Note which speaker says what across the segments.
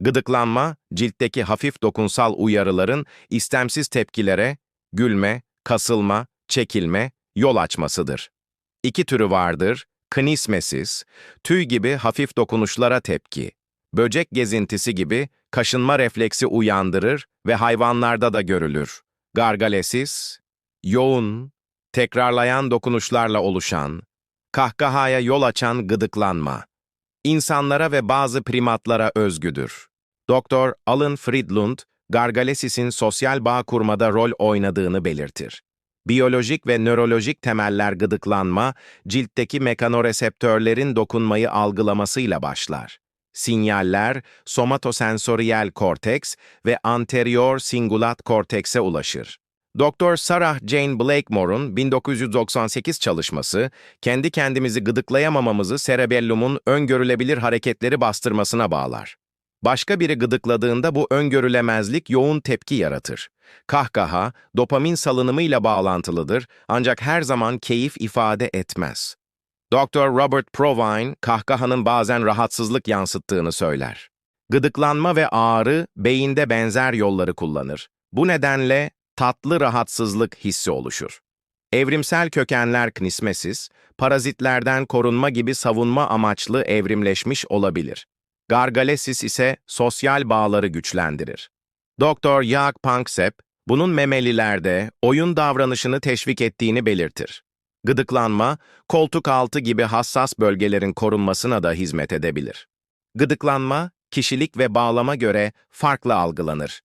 Speaker 1: Gıdıklanma, ciltteki hafif dokunsal uyarıların istemsiz tepkilere, gülme, kasılma, çekilme, yol açmasıdır. İki türü vardır, knismesis, tüy gibi hafif dokunuşlara tepki. Böcek gezintisi gibi kaşınma refleksi uyandırır ve hayvanlarda da görülür. Gargalesis, yoğun, tekrarlayan dokunuşlarla oluşan, kahkahaya yol açan gıdıklanma. İnsanlara ve bazı primatlara özgüdür. Dr. Alan Friedlund, Gargalesis'in sosyal bağ kurmada rol oynadığını belirtir. Biyolojik ve nörolojik temeller gıdıklanma, ciltteki mekanoreseptörlerin dokunmayı algılamasıyla başlar. Sinyaller, somatosensoriyel korteks ve anterior singulat kortekse ulaşır. Dr. Sarah Jane Blakemore'un 1998 çalışması, kendi kendimizi gıdıklayamamamızı cerebellumun öngörülebilir hareketleri bastırmasına bağlar. Başka biri gıdıkladığında bu öngörülemezlik yoğun tepki yaratır. Kahkaha, dopamin salınımıyla bağlantılıdır ancak her zaman keyif ifade etmez. Dr. Robert Provine, kahkahanın bazen rahatsızlık yansıttığını söyler. Gıdıklanma ve ağrı beyinde benzer yolları kullanır. Bu nedenle tatlı rahatsızlık hissi oluşur. Evrimsel kökenler knismesis, parazitlerden korunma gibi savunma amaçlı evrimleşmiş olabilir. Gargalesis ise sosyal bağları güçlendirir. Dr. Jaak Panksepp, bunun memelilerde oyun davranışını teşvik ettiğini belirtir. Gıdıklanma, koltuk altı gibi hassas bölgelerin korunmasına da hizmet edebilir. Gıdıklanma, kişilik ve bağlama göre farklı algılanır.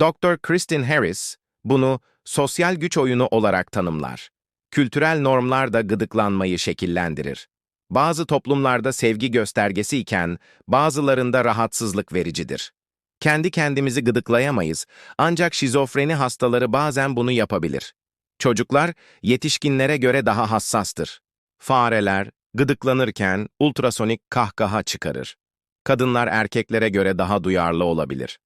Speaker 1: Dr. Kristin Harris, bunu sosyal güç oyunu olarak tanımlar. Kültürel normlar da gıdıklanmayı şekillendirir. Bazı toplumlarda sevgi göstergesi iken bazılarında rahatsızlık vericidir. Kendi kendimizi gıdıklayamayız ancak şizofreni hastaları bazen bunu yapabilir. Çocuklar yetişkinlere göre daha hassastır. Fareler gıdıklanırken ultrasonik kahkaha çıkarır. Kadınlar erkeklere göre daha duyarlı olabilir.